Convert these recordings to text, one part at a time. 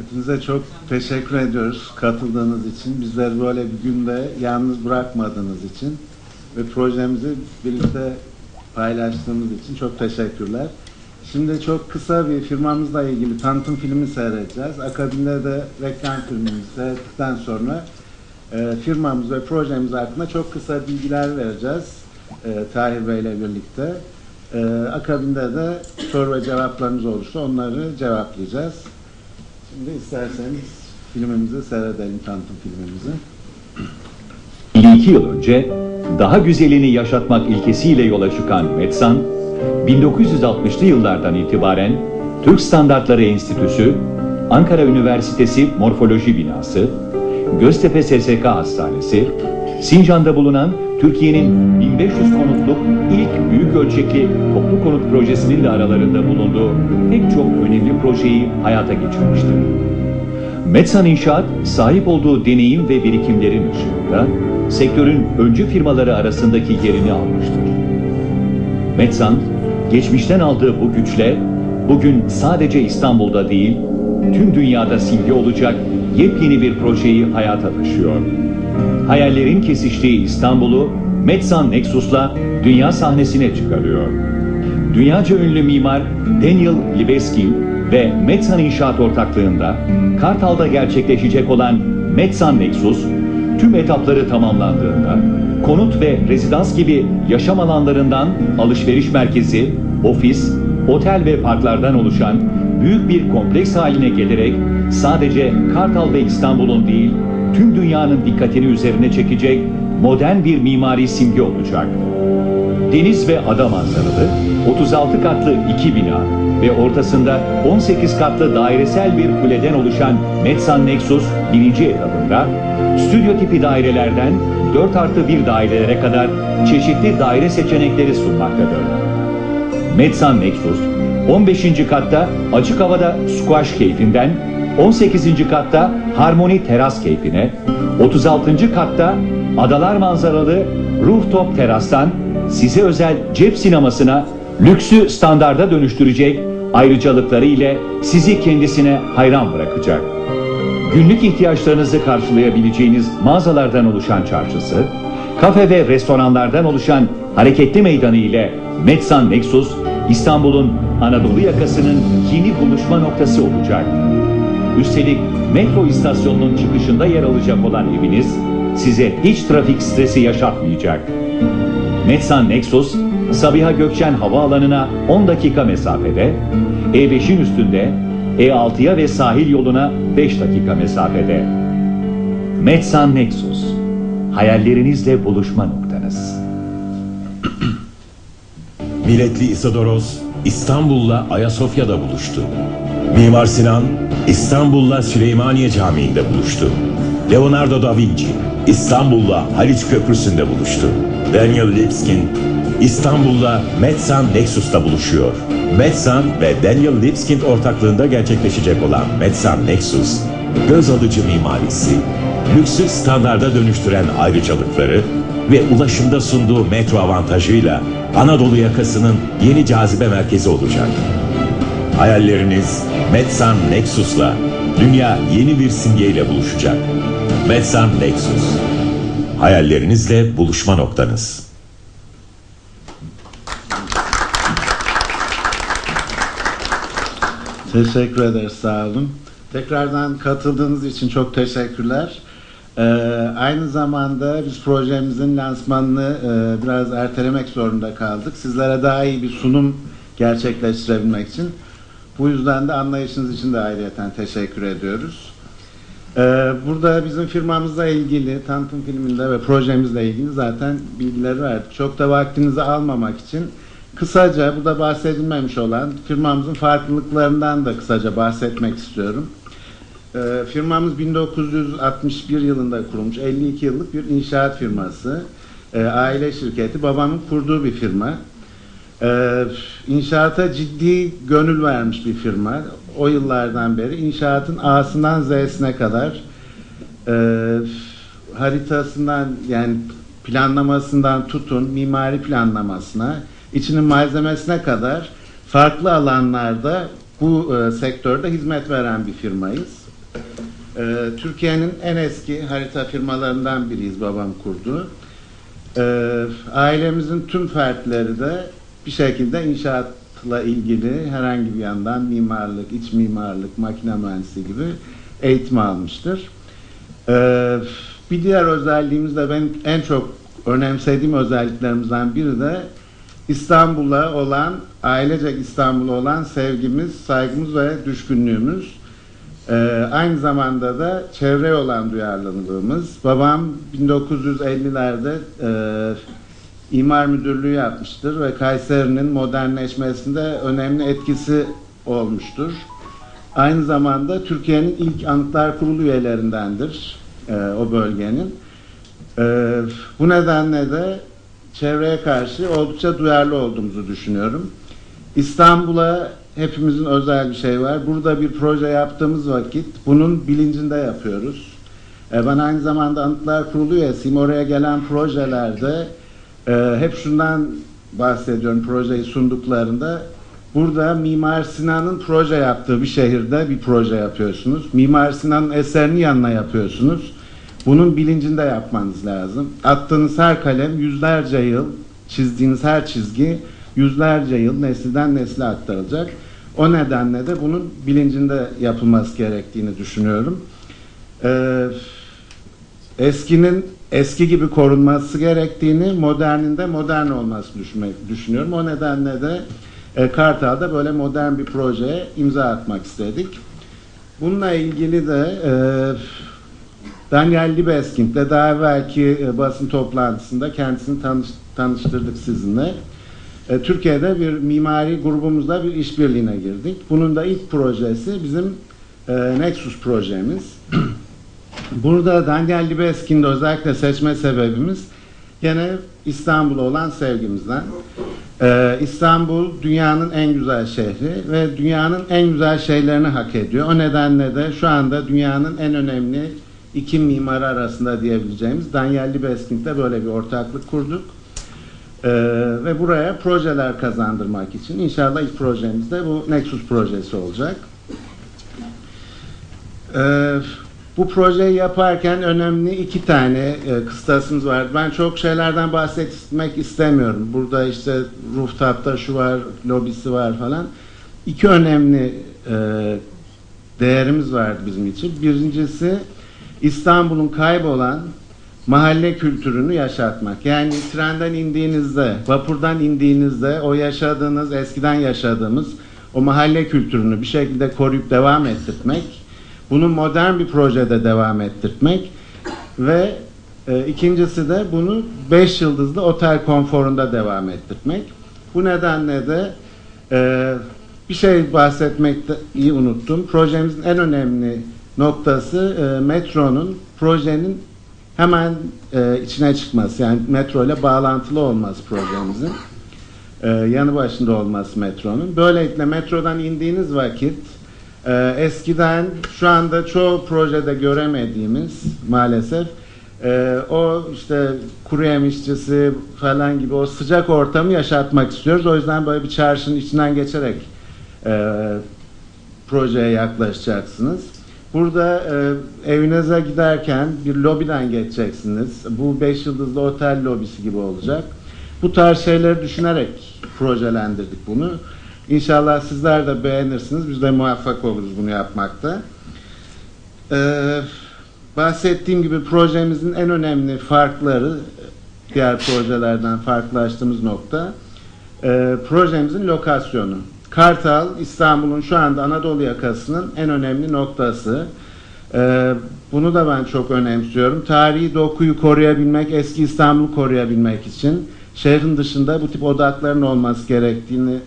Hepinize çok teşekkür ediyoruz katıldığınız için. Bizleri böyle bir günde yalnız bırakmadığınız için ve projemizi birlikte paylaştığımız için çok teşekkürler. Şimdi çok kısa bir firmamızla ilgili tanıtım filmi seyredeceğiz. Akabinde de reklam filmimizi seyrettikten sonra e, firmamız ve projemiz hakkında çok kısa bilgiler vereceğiz e, Tahir Bey ile birlikte. E, akabinde de soru ve cevaplarınız olursa onları cevaplayacağız. Şimdi isterseniz filmimizi seyredelim, tanıtım filmimizi. 52 yıl önce daha güzelini yaşatmak ilkesiyle yola çıkan Metsan, 1960'lı yıllardan itibaren Türk Standartları Enstitüsü, Ankara Üniversitesi Morfoloji Binası, Göztepe SSK Hastanesi, Sincan'da bulunan Türkiye'nin 1500 konutluk ilk büyük ölçekli toplu konut projesinin de aralarında bulunduğu pek çok önemli projeyi hayata geçirmiştir. Metsan İnşaat sahip olduğu deneyim ve birikimlerin ışığında sektörün öncü firmaları arasındaki yerini almıştır. Metsan, geçmişten aldığı bu güçle bugün sadece İstanbul'da değil, tüm dünyada simge olacak yepyeni bir projeyi hayata taşıyor. Hayallerin kesiştiği İstanbul'u Metsan Nexus'la dünya sahnesine çıkarıyor. Dünyaca ünlü mimar Daniel Libeskin ve Metsan İnşaat ortaklığında Kartal'da gerçekleşecek olan Metsan Nexus, tüm etapları tamamlandığında konut ve rezidans gibi yaşam alanlarından alışveriş merkezi, ofis, otel ve parklardan oluşan büyük bir kompleks haline gelerek sadece Kartal ve İstanbul'un değil, tüm dünyanın dikkatini üzerine çekecek modern bir mimari simge olacak. Deniz ve ada manzaralı 36 katlı iki bina ve ortasında 18 katlı dairesel bir kuleden oluşan Metsan Nexus birinci etabında stüdyo tipi dairelerden 4 artı 1 dairelere kadar çeşitli daire seçenekleri sunmaktadır. Metsan Nexus 15. katta açık havada squash keyfinden 18. katta harmoni teras keyfine 36. katta adalar manzaralı rooftop terastan size özel cep sinemasına lüksü standarda dönüştürecek ayrıcalıkları ile sizi kendisine hayran bırakacak. Günlük ihtiyaçlarınızı karşılayabileceğiniz mağazalardan oluşan çarşısı, kafe ve restoranlardan oluşan hareketli meydanı ile Metsan Nexus, İstanbul'un Anadolu yakasının yeni buluşma noktası olacak. Üstelik metro istasyonunun çıkışında yer alacak olan eviniz size hiç trafik stresi yaşatmayacak. Metsan Nexus, Sabiha Gökçen Havaalanı'na 10 dakika mesafede, E5'in üstünde, E6'ya ve sahil yoluna 5 dakika mesafede. Metsan Nexus, hayallerinizle buluşma noktanız. Milletli Isidoros İstanbul'la Ayasofya'da buluştu. Mimar Sinan İstanbul'la Süleymaniye Camii'nde buluştu. Leonardo da Vinci İstanbul'la Haliç Köprüsü'nde buluştu. Daniel Lipskin İstanbul'la Metsan Nexus'ta buluşuyor. Metsan ve Daniel Lipskin ortaklığında gerçekleşecek olan Metsan Nexus, göz alıcı mimarisi, lüksü standarda dönüştüren ayrıcalıkları ve ulaşımda sunduğu metro avantajıyla Anadolu yakasının yeni cazibe merkezi olacak. Hayalleriniz Metsan Nexus'la dünya yeni bir simgeyle buluşacak. Metsan Nexus. Hayallerinizle buluşma noktanız. Teşekkür ederiz, sağ olun. Tekrardan katıldığınız için çok teşekkürler. Ee, aynı zamanda biz projemizin lansmanını e, biraz ertelemek zorunda kaldık. Sizlere daha iyi bir sunum gerçekleştirebilmek için. Bu yüzden de anlayışınız için de ayrıyeten teşekkür ediyoruz. Ee, burada bizim firmamızla ilgili, tanıtım filminde ve projemizle ilgili zaten bilgileri verdik. Çok da vaktinizi almamak için kısaca burada bahsedilmemiş olan firmamızın farklılıklarından da kısaca bahsetmek istiyorum. Ee, firmamız 1961 yılında kurulmuş, 52 yıllık bir inşaat firması. Ee, aile şirketi, babamın kurduğu bir firma. Ee, inşaata ciddi gönül vermiş bir firma. O yıllardan beri inşaatın A'sından Z'sine kadar e, haritasından yani planlamasından tutun mimari planlamasına, içinin malzemesine kadar farklı alanlarda bu e, sektörde hizmet veren bir firmayız. Ee, Türkiye'nin en eski harita firmalarından biriyiz babam kurdu. Ee, ailemizin tüm fertleri de bir şekilde inşaatla ilgili herhangi bir yandan mimarlık, iç mimarlık, makine mühendisi gibi eğitim almıştır. Ee, bir diğer özelliğimiz de benim en çok önemsediğim özelliklerimizden biri de İstanbul'a olan, ailecek İstanbul'a olan sevgimiz, saygımız ve düşkünlüğümüz. Ee, aynı zamanda da çevreye olan duyarlılığımız. Babam 1950'lerde e, imar müdürlüğü yapmıştır ve Kayseri'nin modernleşmesinde önemli etkisi olmuştur. Aynı zamanda Türkiye'nin ilk anıtlar kurulu üyelerindendir e, o bölgenin. E, bu nedenle de çevreye karşı oldukça duyarlı olduğumuzu düşünüyorum. İstanbul'a hepimizin özel bir şey var. Burada bir proje yaptığımız vakit bunun bilincinde yapıyoruz. E, ben aynı zamanda Anıtlar Kurulu üyesiyim. Oraya gelen projelerde e, hep şundan bahsediyorum projeyi sunduklarında. Burada Mimar Sinan'ın proje yaptığı bir şehirde bir proje yapıyorsunuz. Mimar Sinan'ın eserini yanına yapıyorsunuz. Bunun bilincinde yapmanız lazım. Attığınız her kalem yüzlerce yıl, çizdiğiniz her çizgi yüzlerce yıl nesilden nesile aktarılacak. O nedenle de bunun bilincinde yapılması gerektiğini düşünüyorum. Ee, eskinin eski gibi korunması gerektiğini, moderninde modern olması düşünmek, düşünüyorum. O nedenle de e, Kartal'da böyle modern bir projeye imza atmak istedik. Bununla ilgili de e, Daniel Libeskind'le daha evvelki e, basın toplantısında kendisini tanış, tanıştırdık sizinle. E, Türkiye'de bir mimari grubumuzla bir işbirliğine girdik. Bunun da ilk projesi bizim e, Nexus projemiz. Burada Daniel Libeskind'i özellikle seçme sebebimiz gene İstanbul'a olan sevgimizden. Ee, İstanbul dünyanın en güzel şehri ve dünyanın en güzel şeylerini hak ediyor. O nedenle de şu anda dünyanın en önemli iki mimarı arasında diyebileceğimiz Daniel Libeskind'le böyle bir ortaklık kurduk. Ee, ve buraya projeler kazandırmak için inşallah ilk projemiz de bu Nexus projesi olacak. Ee, bu projeyi yaparken önemli iki tane e, kıstasımız var. Ben çok şeylerden bahsetmek istemiyorum. Burada işte rooftop'ta şu var, lobisi var falan. İki önemli e, değerimiz vardı bizim için. Birincisi İstanbul'un kaybolan mahalle kültürünü yaşatmak. Yani trenden indiğinizde, vapurdan indiğinizde o yaşadığınız, eskiden yaşadığımız o mahalle kültürünü bir şekilde koruyup devam ettirmek bunu modern bir projede devam ettirmek ve e, ikincisi de bunu 5 yıldızlı otel konforunda devam ettirmek. Bu nedenle de e, bir şey bahsetmekte iyi unuttum. Projemizin en önemli noktası e, metronun projenin hemen e, içine çıkması. Yani metro ile bağlantılı olması projemizin. E, yanı başında olması metronun. Böylelikle metrodan indiğiniz vakit ee, eskiden şu anda çoğu projede göremediğimiz maalesef e, o işte kuru yemişçisi falan gibi o sıcak ortamı yaşatmak istiyoruz. O yüzden böyle bir çarşının içinden geçerek e, projeye yaklaşacaksınız. Burada e, evinize giderken bir lobiden geçeceksiniz. Bu 5 yıldızlı otel lobisi gibi olacak. Bu tarz şeyleri düşünerek projelendirdik bunu. İnşallah sizler de beğenirsiniz. Biz de muvaffak oluruz bunu yapmakta. Ee, bahsettiğim gibi projemizin en önemli farkları diğer projelerden farklılaştığımız nokta e, projemizin lokasyonu. Kartal, İstanbul'un şu anda Anadolu yakasının en önemli noktası. Ee, bunu da ben çok önemsiyorum. Tarihi dokuyu koruyabilmek, eski İstanbul'u koruyabilmek için şehrin dışında bu tip odakların olması gerektiğini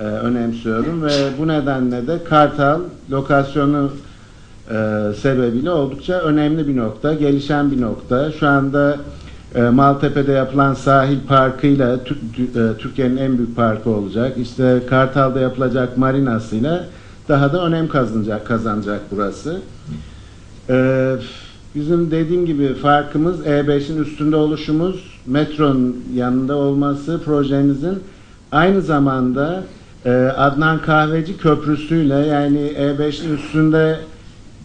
e, önemsiyorum ve bu nedenle de Kartal lokasyonu e, sebebiyle oldukça önemli bir nokta, gelişen bir nokta. Şu anda e, Maltepe'de yapılan sahil parkıyla e, Türkiye'nin en büyük parkı olacak. İşte Kartal'da yapılacak marinasıyla daha da önem kazanacak kazanacak burası. E, bizim dediğim gibi farkımız E5'in üstünde oluşumuz, metronun yanında olması projemizin aynı zamanda e, Adnan Kahveci Köprüsü'yle yani E5'in üstünde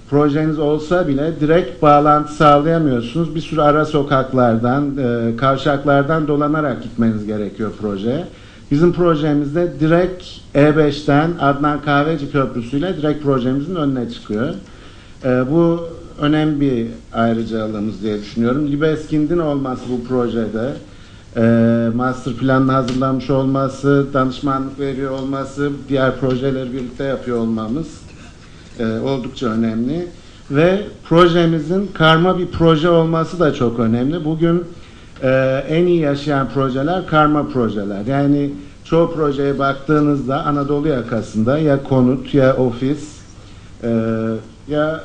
projeniz olsa bile direkt bağlantı sağlayamıyorsunuz. Bir sürü ara sokaklardan, e, kavşaklardan dolanarak gitmeniz gerekiyor projeye. Bizim projemizde direkt E5'ten Adnan Kahveci Köprüsü ile direkt projemizin önüne çıkıyor. E, bu önemli bir ayrıcalığımız diye düşünüyorum. Libeskind'in olması bu projede, master planını hazırlamış olması, danışmanlık veriyor olması, diğer projeleri birlikte yapıyor olmamız e, oldukça önemli. Ve projemizin karma bir proje olması da çok önemli. Bugün e, en iyi yaşayan projeler karma projeler. Yani çoğu projeye baktığınızda Anadolu yakasında ya konut ya ofis e, ya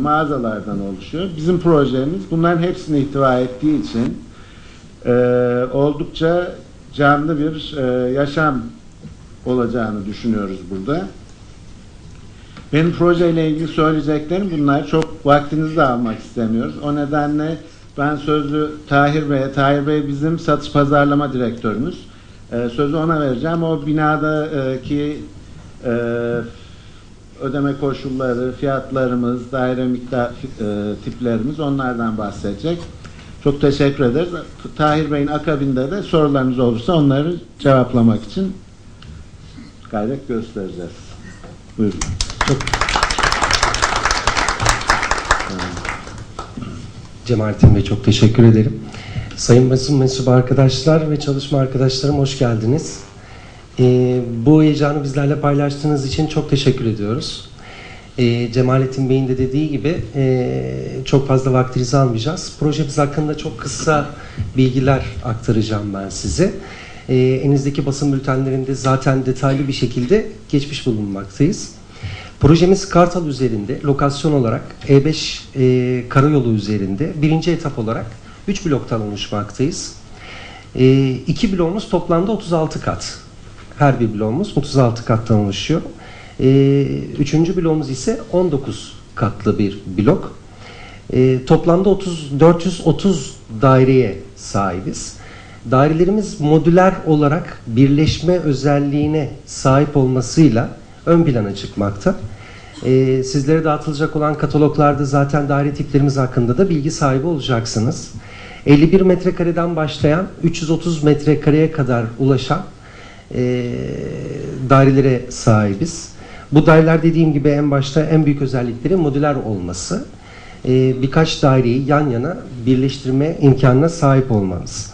mağazalardan oluşuyor. Bizim projemiz bunların hepsini ihtiva ettiği için e, oldukça canlı bir e, yaşam olacağını düşünüyoruz burada. Benim projeyle ilgili söyleyeceklerim bunlar. Çok vaktinizi de almak istemiyoruz. O nedenle ben sözü Tahir Bey'e, Tahir Bey bizim satış pazarlama direktörümüz. Ee, sözü ona vereceğim. O binadaki e, ödeme koşulları, fiyatlarımız, daire miktar e, tiplerimiz onlardan bahsedecek. Çok teşekkür ederiz. Tahir Bey'in akabinde de sorularınız olursa onları cevaplamak için gayret göstereceğiz. Buyurun. Cemalettin Bey çok teşekkür ederim. Sayın basın mensubu arkadaşlar ve çalışma arkadaşlarım hoş geldiniz. Ee, bu heyecanı bizlerle paylaştığınız için çok teşekkür ediyoruz. Ee, Cemalettin Bey'in de dediği gibi e, çok fazla vaktinizi almayacağız. Projemiz hakkında çok kısa bilgiler aktaracağım ben size. Ee, elinizdeki basın bültenlerinde zaten detaylı bir şekilde geçmiş bulunmaktayız. Projemiz Kartal üzerinde lokasyon olarak E5 e, karayolu üzerinde birinci etap olarak 3 bloktan oluşmaktayız. E, iki bloğumuz toplamda 36 kat. Her bir bloğumuz 36 kattan oluşuyor. E, üçüncü bloğumuz ise 19 katlı bir blok. E, toplamda 30, 430 daireye sahibiz. Dairelerimiz modüler olarak birleşme özelliğine sahip olmasıyla ön plana çıkmakta. Ee, sizlere dağıtılacak olan kataloglarda zaten daire tiplerimiz hakkında da bilgi sahibi olacaksınız. 51 metrekareden başlayan 330 metrekareye kadar ulaşan e, dairelere sahibiz. Bu daireler dediğim gibi en başta en büyük özellikleri modüler olması. E, birkaç daireyi yan yana birleştirme imkanına sahip olmamız.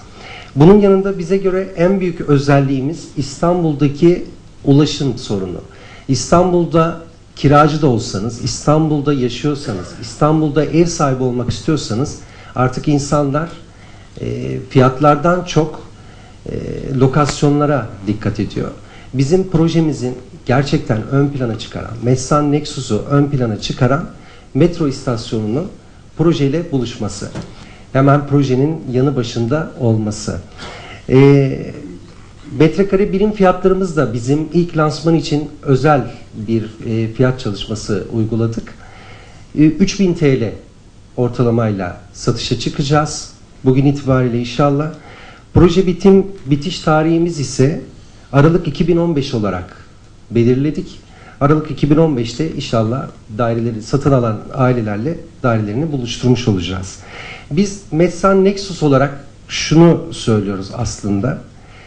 Bunun yanında bize göre en büyük özelliğimiz İstanbul'daki ulaşım sorunu. İstanbul'da kiracı da olsanız, İstanbul'da yaşıyorsanız, İstanbul'da ev sahibi olmak istiyorsanız artık insanlar e, fiyatlardan çok e, lokasyonlara dikkat ediyor. Bizim projemizin gerçekten ön plana çıkaran, Messan Nexus'u ön plana çıkaran metro istasyonunun projeyle buluşması. Hemen projenin yanı başında olması. Eee Metrekare birim fiyatlarımız da bizim ilk lansman için özel bir e, fiyat çalışması uyguladık. E, 3000 TL ortalamayla satışa çıkacağız. Bugün itibariyle inşallah. Proje bitim bitiş tarihimiz ise Aralık 2015 olarak belirledik. Aralık 2015'te inşallah daireleri satın alan ailelerle dairelerini buluşturmuş olacağız. Biz Metsan Nexus olarak şunu söylüyoruz aslında.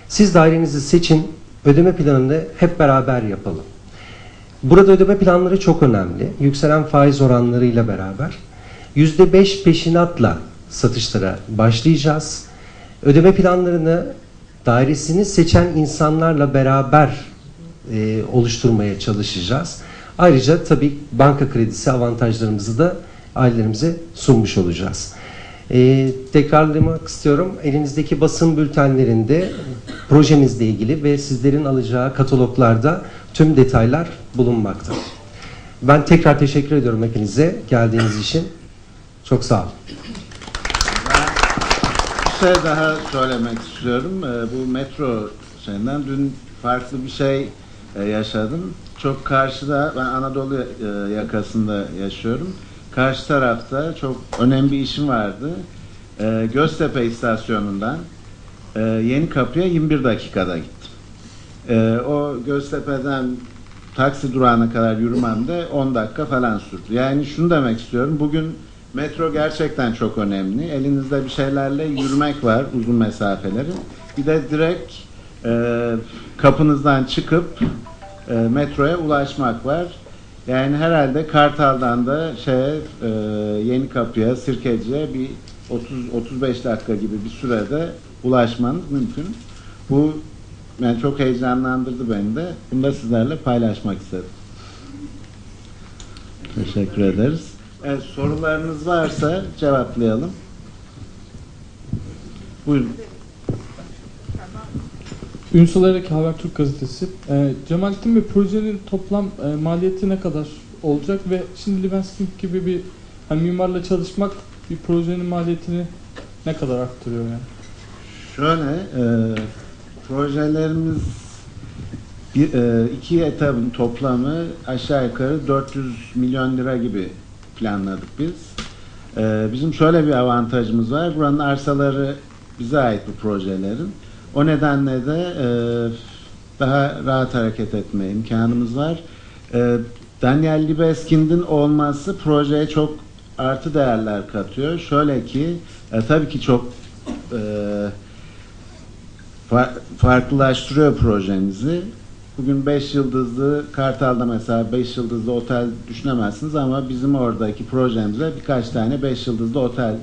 Siz dairenizi seçin, ödeme planını hep beraber yapalım. Burada ödeme planları çok önemli. Yükselen faiz oranlarıyla beraber %5 peşinatla satışlara başlayacağız. Ödeme planlarını dairesini seçen insanlarla beraber e, oluşturmaya çalışacağız. Ayrıca tabii banka kredisi avantajlarımızı da ailelerimize sunmuş olacağız. Ee, tekrarlamak istiyorum. Elinizdeki basın bültenlerinde projemizle ilgili ve sizlerin alacağı kataloglarda tüm detaylar bulunmakta. Ben tekrar teşekkür ediyorum hepinize geldiğiniz için. Çok sağ olun. Bir şey daha söylemek istiyorum. Ee, bu metro şeyinden dün farklı bir şey e, yaşadım. Çok karşıda, ben Anadolu e, yakasında yaşıyorum. Karşı tarafta çok önemli bir işim vardı. Ee, Göztepe istasyonundan e, Yeni Kapı'ya 21 dakikada gittim. O Göztepe'den taksi durağına kadar yürümem de 10 dakika falan sürdü. Yani şunu demek istiyorum. Bugün metro gerçekten çok önemli. Elinizde bir şeylerle yürümek var uzun mesafeleri. Bir de direkt e, kapınızdan çıkıp e, metroya ulaşmak var. Yani herhalde Kartal'dan da şey e, Yeni Kapı'ya, Sirkeci'ye bir 30-35 dakika gibi bir sürede ulaşmanız mümkün. Bu yani çok heyecanlandırdı beni de. Bunu da sizlerle paylaşmak istedim. Teşekkür ederiz. Evet, sorularınız varsa cevaplayalım. Buyurun. Ünsal Erek Habertürk gazetesi. Ee, Cemalettin Bey projenin toplam e, maliyeti ne kadar olacak ve şimdi Libenstein gibi bir hani mimarla çalışmak bir projenin maliyetini ne kadar arttırıyor yani? Şöyle, e, projelerimiz bir, e, iki etabın toplamı aşağı yukarı 400 milyon lira gibi planladık biz. E, bizim şöyle bir avantajımız var. Buranın arsaları bize ait bu projelerin. O nedenle de e, daha rahat hareket etme imkanımız var. E, Daniel Libeskind'in olması projeye çok artı değerler katıyor. Şöyle ki, e, tabii ki çok e, fa- farklılaştırıyor projemizi. Bugün 5 yıldızlı Kartal'da mesela 5 yıldızlı otel düşünemezsiniz ama bizim oradaki projemize birkaç tane 5 yıldızlı otel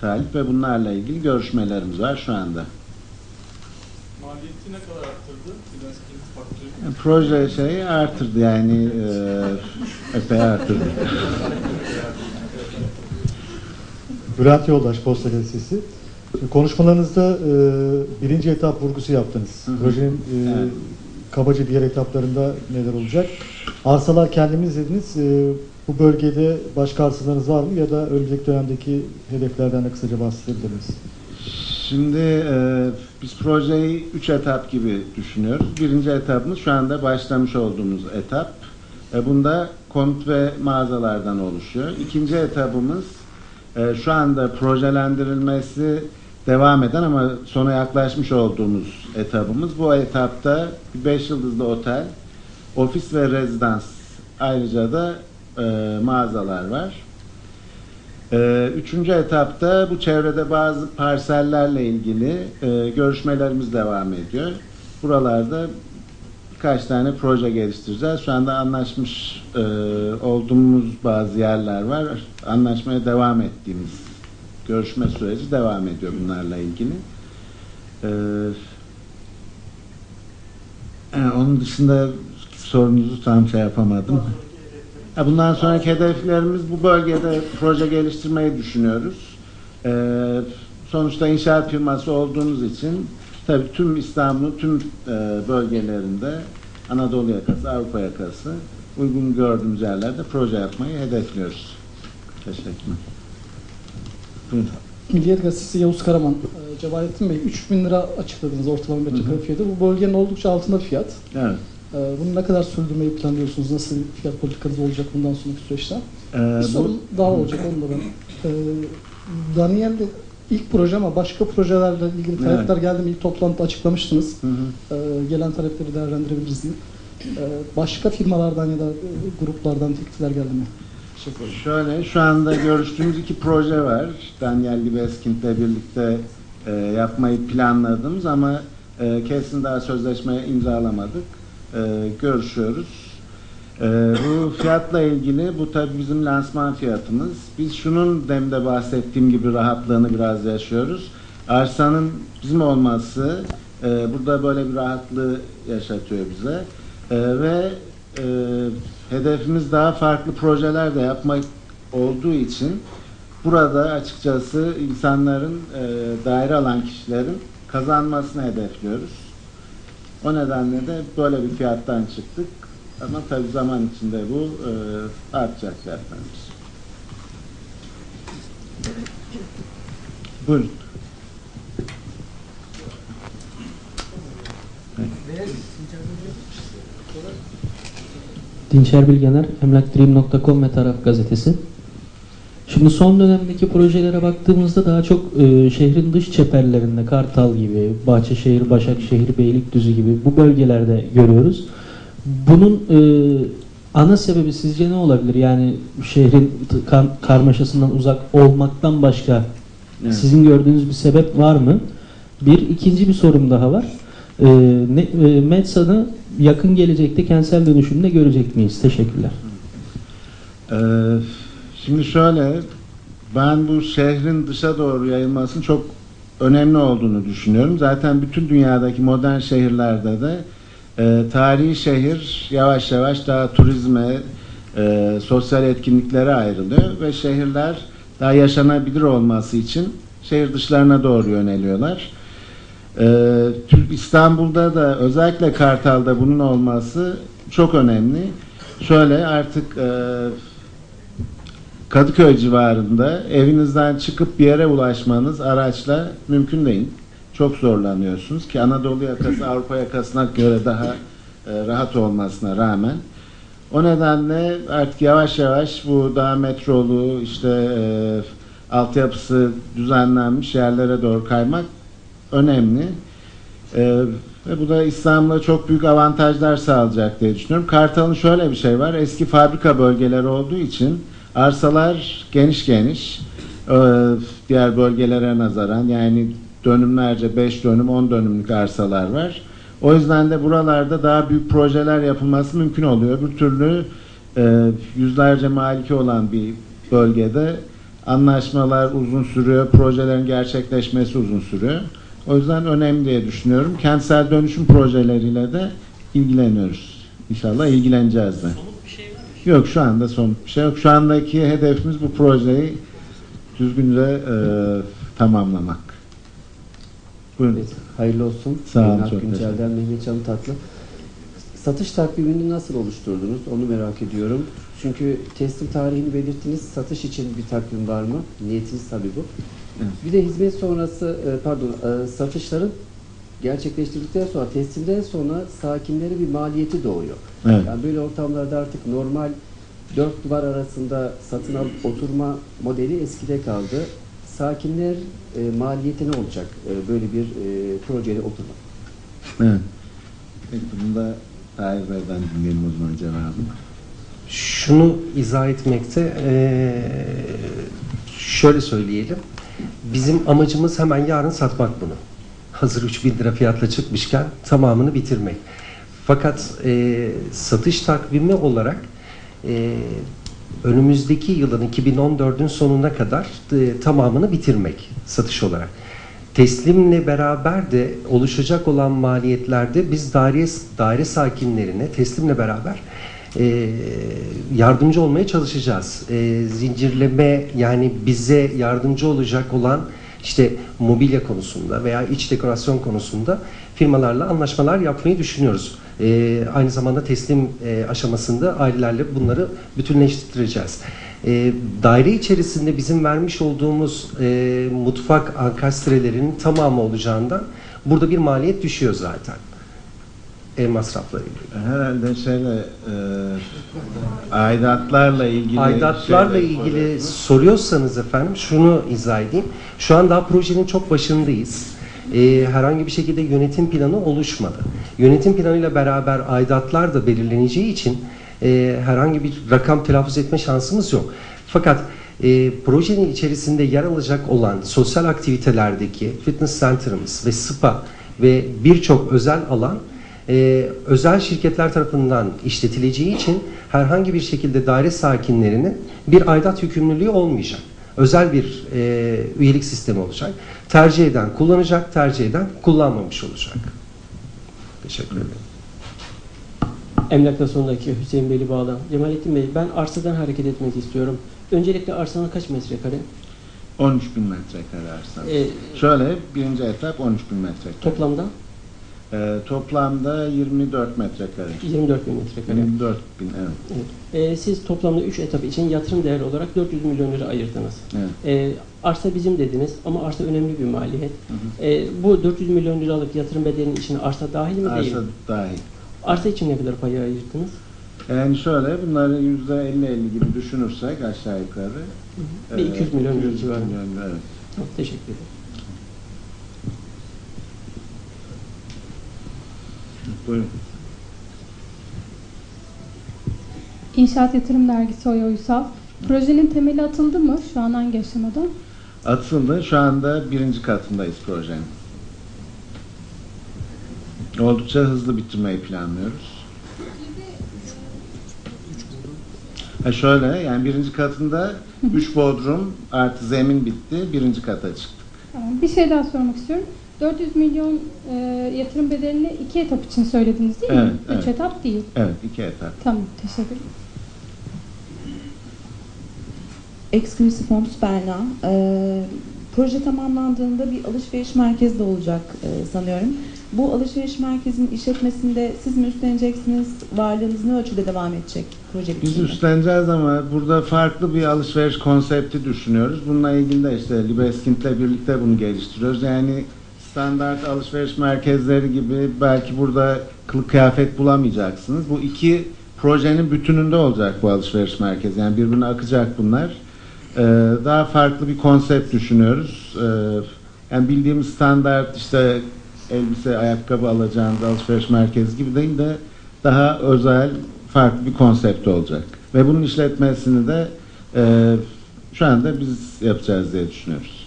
talip ve bunlarla ilgili görüşmelerimiz var şu anda. Ne kadar arttırdı? Yani proje şeyi artırdı yani e, epey artırdı. Bülent Yoldaş Posta Gazetesi. Konuşmalarınızda e, birinci etap vurgusu yaptınız. Hı hı. Projenin e, Evet. kabaca diğer etaplarında neler olacak? Arsalar kendiniz dediniz. E, bu bölgede başka arsalarınız var mı ya da önümüzdeki dönemdeki hedeflerden de kısaca bahsedebilir misiniz? Şimdi e, biz projeyi üç etap gibi düşünüyoruz. Birinci etapımız şu anda başlamış olduğumuz etap. E, bunda konut ve mağazalardan oluşuyor. İkinci etapımız e, şu anda projelendirilmesi devam eden ama sona yaklaşmış olduğumuz etapımız. Bu etapta 5 yıldızlı otel, ofis ve rezidans ayrıca da e, mağazalar var. Ee, Üçüncü etapta bu çevrede bazı parsellerle ilgili e, görüşmelerimiz devam ediyor. Buralarda birkaç tane proje geliştireceğiz. Şu anda anlaşmış e, olduğumuz bazı yerler var. Anlaşmaya devam ettiğimiz görüşme süreci devam ediyor bunlarla ilgili. Ee, e, onun dışında sorunuzu tam şey yapamadım. Bundan sonraki hedeflerimiz bu bölgede proje geliştirmeyi düşünüyoruz. Ee, sonuçta inşaat firması olduğumuz için tabii tüm İstanbul'un tüm e, bölgelerinde Anadolu yakası, Avrupa yakası uygun gördüğümüz yerlerde proje yapmayı hedefliyoruz. Teşekkürler. Buyurun. Milliyet Gazetesi Yavuz Karaman. Ee, Cemalettin Bey 3000 lira açıkladınız ortalama metrekare fiyatı. Bu bölgenin oldukça altında fiyat. Evet. Ee, Bunu ne kadar sürdürmeyi planlıyorsunuz? Nasıl bir fiyat politikanız olacak bundan sonraki süreçte? Ee, Bir bu, sorum daha olacak ben. Ee, Daniel'de ilk proje ama başka projelerle ilgili Evet. talepler geldi mi? İlk toplantıda açıklamıştınız. Hı hı. Ee, Gelen talepleri değerlendirebiliriz diye. Ee, Başka firmalardan ya da e, gruplardan teklifler geldi mi? Şöyle, şu anda görüştüğümüz iki proje var. Daniel Libeskind'le birlikte e, yapmayı planladığımız ama e, kesin daha sözleşme imzalamadık. E, görüşüyoruz. E, bu fiyatla ilgili, bu tabii bizim lansman fiyatımız. Biz şunun demde bahsettiğim gibi rahatlığını biraz yaşıyoruz. Arsanın bizim olması e, burada böyle bir rahatlığı yaşatıyor bize. E, ve e, hedefimiz daha farklı projeler de yapmak olduğu için burada açıkçası insanların e, daire alan kişilerin kazanmasını hedefliyoruz. O nedenle de böyle bir fiyattan çıktık. Ama tabii zaman içinde bu e, artacak fiyatlarımız. Buyurun. Dinçer Bilgener, emlakdream.com ve Taraf Gazetesi. Şimdi son dönemdeki projelere baktığımızda daha çok e, şehrin dış çeperlerinde Kartal gibi, Bahçeşehir, Başakşehir, Beylikdüzü gibi bu bölgelerde görüyoruz. Bunun e, ana sebebi sizce ne olabilir? Yani şehrin kar- karmaşasından uzak olmaktan başka Evet. sizin gördüğünüz bir sebep var mı? Bir ikinci bir sorum daha var. E, ne, e, Medsa'nı yakın gelecekte kentsel dönüşümde görecek miyiz? Teşekkürler. Ee, şimdi şöyle, ben bu şehrin dışa doğru yayılmasının çok önemli olduğunu düşünüyorum. Zaten bütün dünyadaki modern şehirlerde de e, tarihi şehir yavaş yavaş daha turizme, e, sosyal etkinliklere ayrılıyor ve şehirler daha yaşanabilir olması için şehir dışlarına doğru yöneliyorlar. Türk İstanbul'da da özellikle Kartal'da bunun olması çok önemli. Şöyle artık e, Kadıköy civarında evinizden çıkıp bir yere ulaşmanız araçla mümkün değil. Çok zorlanıyorsunuz ki Anadolu yakası Avrupa yakasına göre daha e, rahat olmasına rağmen. O nedenle artık yavaş yavaş bu daha metrolu işte e, altyapısı düzenlenmiş yerlere doğru kaymak önemli. Ee, ve bu da İstanbul'a çok büyük avantajlar sağlayacak diye düşünüyorum. Kartal'ın şöyle bir şey var. Eski fabrika bölgeleri olduğu için arsalar geniş geniş. Ee, diğer bölgelere nazaran yani dönümlerce 5 dönüm 10 dönümlük arsalar var. O yüzden de buralarda daha büyük projeler yapılması mümkün oluyor. Bir türlü e, yüzlerce maliki olan bir bölgede anlaşmalar uzun sürüyor, projelerin gerçekleşmesi uzun sürüyor. O yüzden önemli diye düşünüyorum. Kentsel dönüşüm projeleriyle de ilgileniyoruz. İnşallah ilgileneceğiz de. Yok şu anda bir şey yok. Şu andaki hedefimiz bu projeyi düzgünce e, tamamlamak. Buyurun. Evet, hayırlı olsun. Sağ olun, çok Güncel'den Mehmet Can Tatlı. Satış takvimini nasıl oluşturdunuz? Onu merak ediyorum. Çünkü teslim tarihini belirttiniz. Satış için bir takvim var mı? Niyetiniz tabii bu. Evet. Bir de hizmet sonrası, e, pardon, e, satışların gerçekleştirdikten sonra, teslimden sonra sakinlere bir maliyeti doğuyor. Evet. Yani böyle ortamlarda artık normal dört duvar arasında satın alıp oturma modeli eskide kaldı. Sakinler e, maliyeti ne olacak e, böyle bir e, projede oturmak? Evet. Peki bunu da Tahir Bey'den dinleyelim o zaman cevabını. Şunu izah etmekte eee, şöyle söyleyelim. Bizim amacımız hemen yarın satmak bunu. Hazır 3000 lira fiyatla çıkmışken tamamını bitirmek. Fakat eee, satış takvimi olarak eee, önümüzdeki yılın 2014'ün sonuna kadar eee, tamamını bitirmek satış olarak. Teslimle beraber de oluşacak olan maliyetlerde biz daire daire sakinlerine teslimle beraber e, yardımcı olmaya çalışacağız. E, zincirleme yani bize yardımcı olacak olan işte mobilya konusunda veya iç dekorasyon konusunda firmalarla anlaşmalar yapmayı düşünüyoruz. E, aynı zamanda teslim e, aşamasında ailelerle bunları bütünleştireceğiz. E, daire içerisinde bizim vermiş olduğumuz e, mutfak ankastrelerinin tamamı olacağından burada bir maliyet düşüyor zaten. Ev masrafları. Herhalde şeyle e, aidatlarla ilgili Aidatlarla şeyler ilgili soruyorsunuz. soruyorsanız efendim şunu izah edeyim. Şu an daha projenin çok başındayız. Ee, herhangi bir şekilde yönetim planı oluşmadı. Yönetim planıyla beraber aidatlar da belirleneceği için e, herhangi bir rakam telaffuz etme şansımız yok. Fakat e, projenin içerisinde yer alacak olan sosyal aktivitelerdeki fitness center'ımız ve spa ve birçok özel alan e, özel şirketler tarafından işletileceği için herhangi bir şekilde daire sakinlerinin bir aidat yükümlülüğü olmayacak. Özel bir e, üyelik sistemi olacak. Tercih eden kullanacak, tercih eden kullanmamış olacak. Teşekkür ederim. Emlakla sondaki Hüseyin Beyli Bağlan. Cemalettin Bey ben arsadan hareket etmek istiyorum. Öncelikle arsanın kaç metrekare? 13 bin metrekare arsa. Ee, Şöyle birinci etap 13 bin metrekare. toplamda Ee, toplamda 24 metrekare. 24 bin metrekare. 24 bin evet. Ee, siz toplamda 3 etap için yatırım değeri olarak 400 milyon lira ayırdınız. evet. Ee, arsa bizim dediniz ama arsa önemli bir maliyet. Hı hı. Ee, bu 400 milyon liralık yatırım bedelinin içine arsa dahil mi değil? Arsa mi? dahil. Arsa için ne kadar payı ayırdınız? Yani şöyle bunları %50-50 gibi düşünürsek aşağı yukarı. Bir 200 milyon lira 200 civarında. milyon, evet. Çok teşekkür ederim. Buyurun. İnşaat Yatırım Dergisi Oya Uysal. Projenin temeli atıldı mı? Şu an hangi aşamada? Atıldı. Şu anda birinci katındayız projenin. Oldukça hızlı bitirmeyi planlıyoruz. Ha şöyle yani birinci katında 3 bodrum artı zemin bitti. Birinci kata çıktık. Bir şey daha sormak istiyorum. 400 milyon e, yatırım bedelini iki etap için söylediniz değil mi? Evet, Üç evet. etap değil. Evet iki etap. Tamam, teşekkür ederim. Exclusive Homes Berna. Ee, proje tamamlandığında bir alışveriş merkezi de olacak e, sanıyorum. Bu alışveriş merkezinin işletmesinde siz mi üstleneceksiniz? Varlığınız ne ölçüde devam edecek proje Biz bitiminde? üstleneceğiz ama burada farklı bir alışveriş konsepti düşünüyoruz. Bununla ilgili de işte Libeskind'le birlikte bunu geliştiriyoruz. Yani standart alışveriş merkezleri gibi belki burada kılık kıyafet bulamayacaksınız. Bu iki projenin bütününde olacak bu alışveriş merkezi. Yani birbirine akacak bunlar. Ee, daha farklı bir konsept düşünüyoruz. Ee, yani bildiğimiz standart işte elbise, ayakkabı alacağınız alışveriş merkezi gibi değil de daha özel, farklı bir konsept olacak. Ve bunun işletmesini de e, şu anda biz yapacağız diye düşünüyoruz.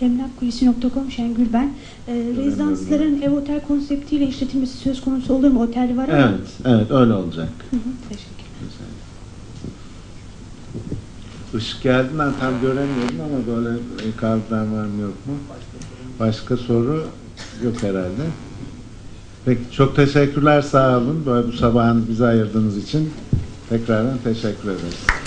Emlakkulisi.com Şengül ben. Ee, rezidansların ev otel konseptiyle işletilmesi söz konusu olur mu? Otel var ama. Evet, evet öyle olacak. Hı hı, teşekkür Işık geldiğinden tam göremiyorum ama böyle e, kağıtlar var mı yok mu? Başka soru yok herhalde. Peki çok teşekkürler sağ olun. Böyle bu sabahın bize ayırdığınız için tekrardan teşekkür ederiz.